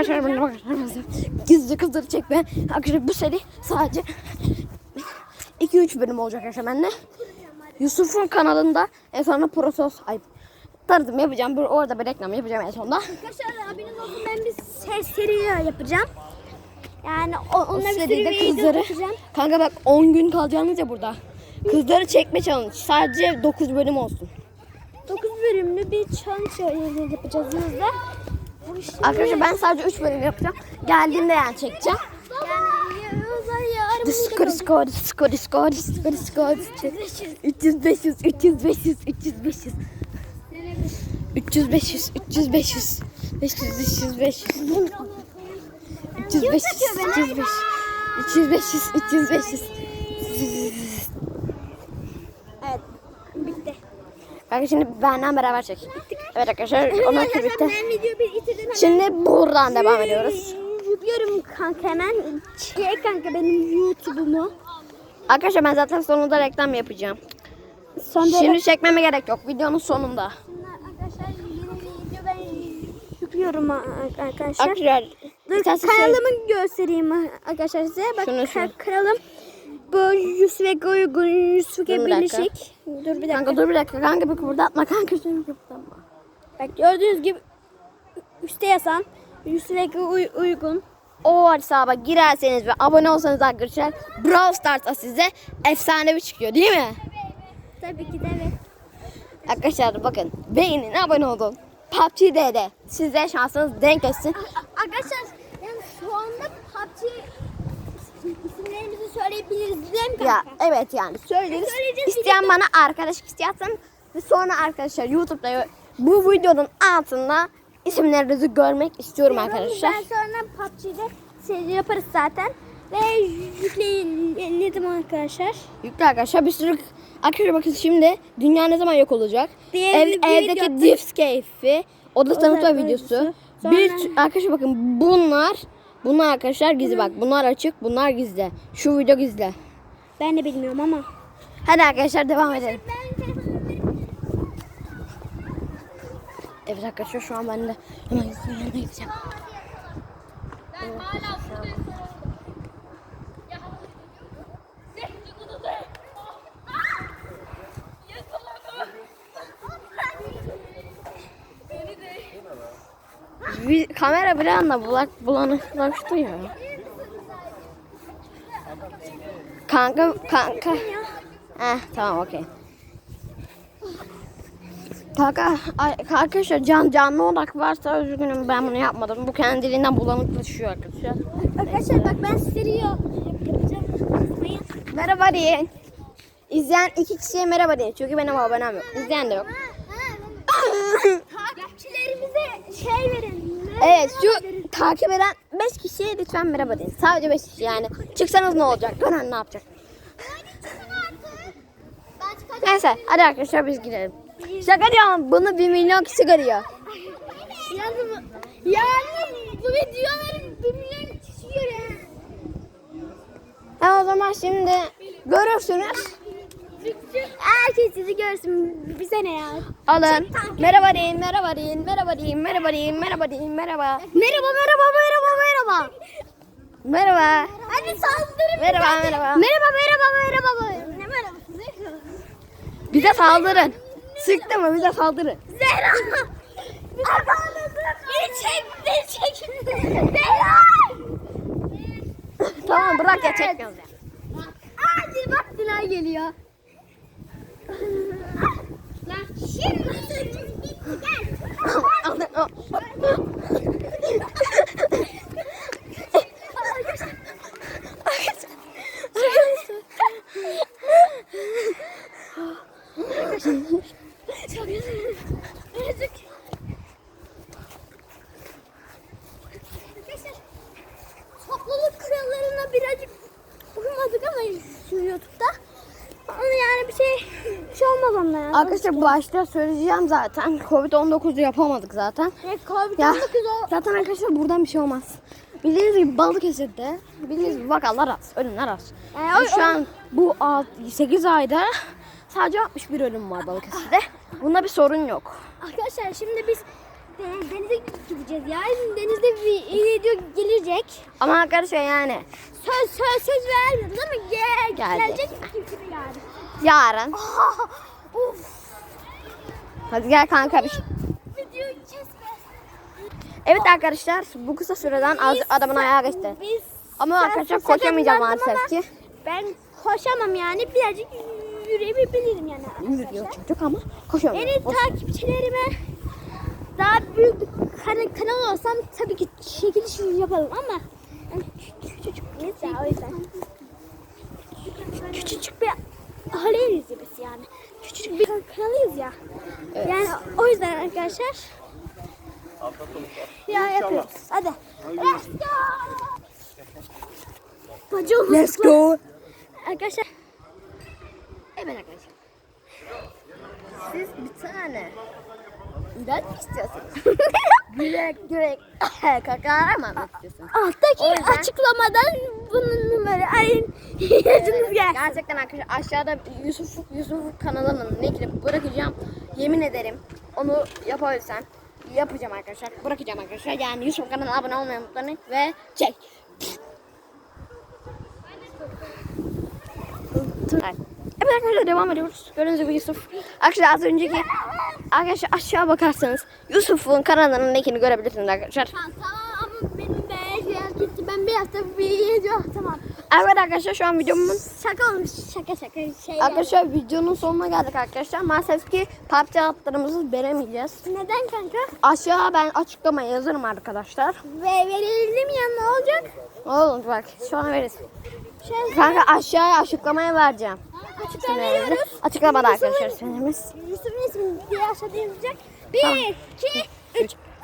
Arkadaşlar bana bakar mısın? Gizli kızları çekme. Arkadaşlar bu seri sadece 2-3 bölüm olacak arkadaşlar bende. Yusuf'un kanalında en sonunda Prosos ay tanıtım yapacağım. Orada bir reklam yapacağım en sonunda. Arkadaşlar abinin olsun ben bir ser seri yapacağım. Yani o, O onunla bir sürü kızları. yapacağım. Kanka bak 10 gün kalacağınız ya burada. Kızları çekme challenge. Sadece 9 bölüm olsun. 9 bölümlü bir challenge yapacağız. Bu işte Arkadaşlar ben sadece 3 bölüm yapacağım. Geldiğinde yani çekeceğim. Skor skor skor skor skor skor 300 500 300 500 300 500 300 500 300 500 500 500 500 300 500 300 500 300 500 300 500 Evet. Bitti. Kanka şimdi benden beraber çek. Evet arkadaşlar sonra bitti. Şimdi buradan devam ediyoruz. Yüklüyorum kanka hemen. Çek kanka benim YouTube'umu. Arkadaşlar ben zaten sonunda reklam yapacağım. Sonra Şimdi çekmeme gerek yok. Videonun sonunda. arkadaşlar video ben yüklüyorum arkadaşlar. Arkadaşlar Dur, şey- kanalımı göstereyim arkadaşlar size. Bak Şunu, şunu. ka- kanalım bu Yusuf'e Dur bir dakika. birleşik. Dur bir dakika. Kanka dur bir dakika kanka bir kıpırdatma kanka şunu kıpırdatma. Bak gördüğünüz gibi üstte yazan Yusuf'e uy- uygun. O hesaba girerseniz ve abone olsanız arkadaşlar Brawl Stars'a size efsanevi çıkıyor değil mi? Tabii ki de evet. Arkadaşlar bakın beğenin abone olun. PUBG'de de size şansınız denk etsin. Arkadaşlar yani şu anda PUBG isimlerimizi söyleyebiliriz değil mi kanka? Ya evet yani söyleriz. Söyleyeceğiz, İsteyen bana arkadaş istiyorsan ve sonra arkadaşlar YouTube'da bu videonun altında isimlerinizi görmek istiyorum arkadaşlar. Ben sonra PUBG'de seri yaparız zaten. Ve yükleyelim arkadaşlar. Yüklü arkadaşlar bir sürü arkadaşlar bakın şimdi dünya ne zaman yok olacak? Diye Ev, evdeki. Diffs keyfi, oda tanıtma videosu. Bir Sonra- arkadaşlar bakın bunlar bunlar arkadaşlar gizli bak bunlar açık bunlar gizli. Şu video gizli. Ben de bilmiyorum ama. Hadi arkadaşlar devam edelim. Ben Evet arkadaşlar şu an ben de hemen yanına gideceğim. Bir, kamera bir anda bulak, bulanıklaştı ya. Kanka, kanka. Eh tamam okey. Kanka arkadaşlar can canlı olarak varsa üzgünüm ben bunu yapmadım. Bu kendiliğinden bulanıklaşıyor arkadaşlar. Arkadaşlar bak ben yapacağım. Merhaba deyin. İzleyen iki kişiye merhaba deyin. Çünkü benim abonem yok. İzleyen de yok. Takipçilerimize şey verin. Evet şu takip eden 5 kişiye lütfen merhaba deyin. Sadece 5 kişi yani. Çıksanız ne olacak? Gören ne yapacak? Neyse hadi arkadaşlar biz gidelim. Şaka diyorum bunu 1 milyon kişi görüyor. Yani, yani bu videoların bir milyon kişi görüyor. Ha, o zaman şimdi görürsünüz. Herkes sizi görsün. Bize ne ya? Alın. Merhaba deyin, merhaba deyin, merhaba deyin, merhaba deyin, merhaba deyin, merhaba. Merhaba merhaba merhaba merhaba. Merhaba. Hadi saldırın. Merhaba, merhaba. Merhaba merhaba merhaba. Ne merhaba? Bize saldırın. Sıktı mı bize saldırın. Zehra. Beni çek, beni çek. Zehra. tamam bırak ya çekmiyoruz ya. Hadi bak Dila geliyor. Lan şimdi gel. Çok üzüldüm. Yazık. Arkadaşlar topluluk kurallarına birazcık uymadık ama YouTube'da. Ama yani bir şey bir şey olmaz onunla ya. Arkadaşlar başta söyleyeceğim zaten. Covid-19'u yapamadık zaten. Evet, Covid-19 Ya o. zaten arkadaşlar buradan bir şey olmaz. Bildiğiniz gibi Balıkesir'de bildiğiniz gibi vakalar az, ölümler az. Yani Yani şu an bu 8 ayda sadece 61 ölüm var Balıkesir'de. Bunda bir sorun yok. Arkadaşlar şimdi biz de- denize gideceğiz ya. Denizde bir video gelecek. Ama arkadaşlar yani Söz söz söz vermiyoruz ama gel, Gelecek. gelecek gibi yani. yarın. Uf. Hadi gel kanka bir şey. Evet arkadaşlar bu kısa süreden az adamın ayağı geçti. Ama arkadaşlar koşamayacağım maalesef ki. Ben koşamam yani birazcık yürüyebilirim yani. Yürüyor arkadaşlar. çocuk ama koşamıyor. Beni takipçilerime daha büyük bir kana- kanal olsam tabii ki şekil işini yaparım ama yani küçük küçük biz ya o yüzden. Küçücük bir aileyiz biz yani. Küçücük bir kanalıyız ya. Evet. Yani o yüzden arkadaşlar ya yapıyoruz. Hadi. Let's go. Bacım. Let's go. Arkadaşlar Evet arkadaşlar. Siz bir tane ilaç mı istiyorsunuz? Gürek gürek kakara mı istiyorsunuz? alttaki O yüzden- açıklamadan bunun numara ayın ilacınız gelsin. Gerçekten arkadaşlar aşağıda Yusuf Yusuf kanalının linkini bırakacağım. Yemin ederim onu yapabilirsem yapacağım arkadaşlar. Bırakacağım arkadaşlar. Yani Yusuf kanalına abone olmayı unutmayın ve çek. Arkadaşlar devam ediyoruz. Gördüğünüz gibi Yusuf. Arkadaşlar az önceki arkadaşlar aşağı bakarsanız Yusuf'un kanalının linkini görebilirsiniz arkadaşlar. Tamam ama benim de yer gitti. Ben bir hafta bir video tamam. Evet arkadaşlar şu an videomun Şaka olmuş. Şaka şaka şey. Arkadaşlar videonun sonuna geldik arkadaşlar. Maalesef ki PUBG adlarımızı veremeyeceğiz. Neden kanka? Aşağı ben açıklamaya yazarım arkadaşlar. Ve verildim ya ne olacak? Oğlum bak şu an veririz. Şey, Kanka aşağıya açıklamaya vereceğim. Açıklamada Yusuf'un- arkadaşlar süremiz. Yusuf'un ismini diye aşağıda yazacak. Bir, iki, üç.